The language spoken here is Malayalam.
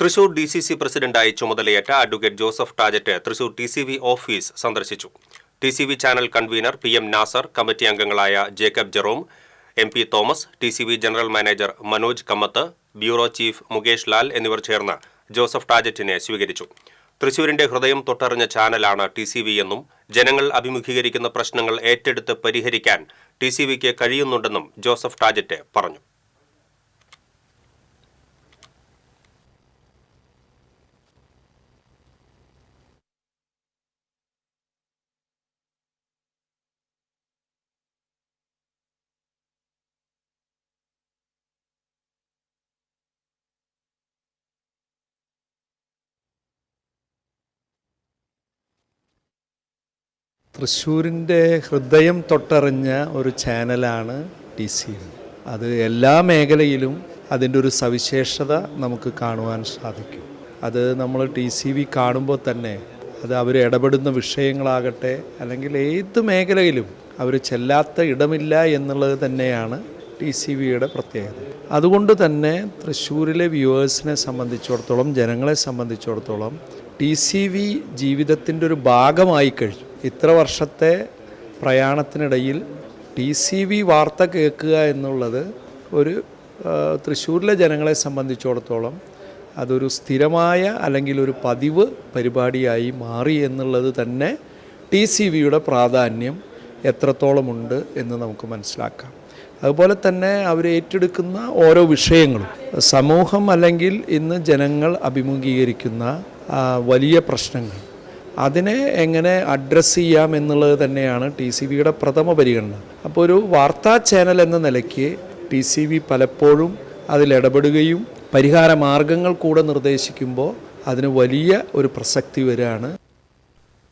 തൃശൂർ ഡി സി സി പ്രസിഡന്റായി ചുമതലയേറ്റ advocate Joseph Tajet Thrissur T C V office സന്ദർശിച്ചു. T C V channel convener P M Nasar committee അംഗങ്ങളായ Jacob Jerome M P Thomas T C V general manager Manoj Kamath bureau chief Mukesh Lal എന്നിവർ ചേർന്ന് ജോസഫ് ടാജറ്റിനെ സ്വീകരിച്ചു. തൃശൂരിന്റെ ഹൃദയം തൊട്ടറിഞ്ഞ ചാനലാണ് ടി സി വി എന്നും ജനങ്ങൾ അഭിമുഖീകരിക്കുന്ന പ്രശ്നങ്ങൾ ഏറ്റെടുത്ത് പരിഹരിക്കാൻ ടി സി വിക്ക് കഴിയുന്നുണ്ടെന്നും ജോസഫ് ടാജറ്റ് പറഞ്ഞു. തൃശ്ശൂരിന്റെ ഹൃദയം തൊട്ടറിഞ്ഞ ഒരു ചാനലാണ് ടി സി അത് എല്ലാ മേഖലയിലും അതിന്റെ ഒരു സവിശേഷത നമുക്ക് കാണുവാൻ സാധിക്കും. അത് നമ്മൾ ടി സി വി കാണുമ്പോൾ തന്നെ അത് അവർ ഇടപെടുന്ന വിഷയങ്ങളാകട്ടെ അല്ലെങ്കിൽ ഏത് മേഖലയിലും അവർ ചെല്ലാത്ത ഇടമില്ല എന്നുള്ളത് തന്നെയാണ് ടി സി വിയുടെ പ്രത്യേകത. അതുകൊണ്ട് തന്നെ തൃശ്ശൂരിലെ വ്യൂവേഴ്സിനെ സംബന്ധിച്ചിടത്തോളം ജനങ്ങളെ സംബന്ധിച്ചിടത്തോളം ടി സി വി ജീവിതത്തിന്റെ ഒരു ഭാഗമായി കഴിഞ്ഞു. ഇത്ര വർഷത്തെ പ്രയാണത്തിനിടയിൽ ടി സി വി വാർത്ത കേൾക്കുക എന്നുള്ളത് ഒരു തൃശ്ശൂരിലെ ജനങ്ങളെ സംബന്ധിച്ചിടത്തോളം അതൊരു സ്ഥിരമായ അല്ലെങ്കിൽ ഒരു പതിവ് പരിപാടിയായി മാറി എന്നുള്ളത് തന്നെ ടി സി വിയുടെ പ്രാധാന്യം എത്രത്തോളമുണ്ട് എന്ന് നമുക്ക് മനസ്സിലാക്കാം. അതുപോലെ തന്നെ അവർ ഏറ്റെടുക്കുന്ന ഓരോ വിഷയങ്ങളും സമൂഹം അല്ലെങ്കിൽ ഇന്ന് ജനങ്ങൾ അഭിമുഖീകരിക്കുന്ന വലിയ പ്രശ്നങ്ങൾ അതിനെ എങ്ങനെ അഡ്രസ്സ് ചെയ്യാം എന്നുള്ളത് തന്നെയാണ് ടി സി വിയുടെ പ്രഥമ പരിഗണന. അപ്പോൾ ഒരു വാർത്താ ചാനൽ എന്ന നിലയ്ക്ക് ടി സി വി പലപ്പോഴും അതിലിടപെടുകയും പരിഹാര മാർഗങ്ങൾ കൂടെ നിർദ്ദേശിക്കുമ്പോൾ അതിന് വലിയ ഒരു പ്രസക്തി വരികയാണ്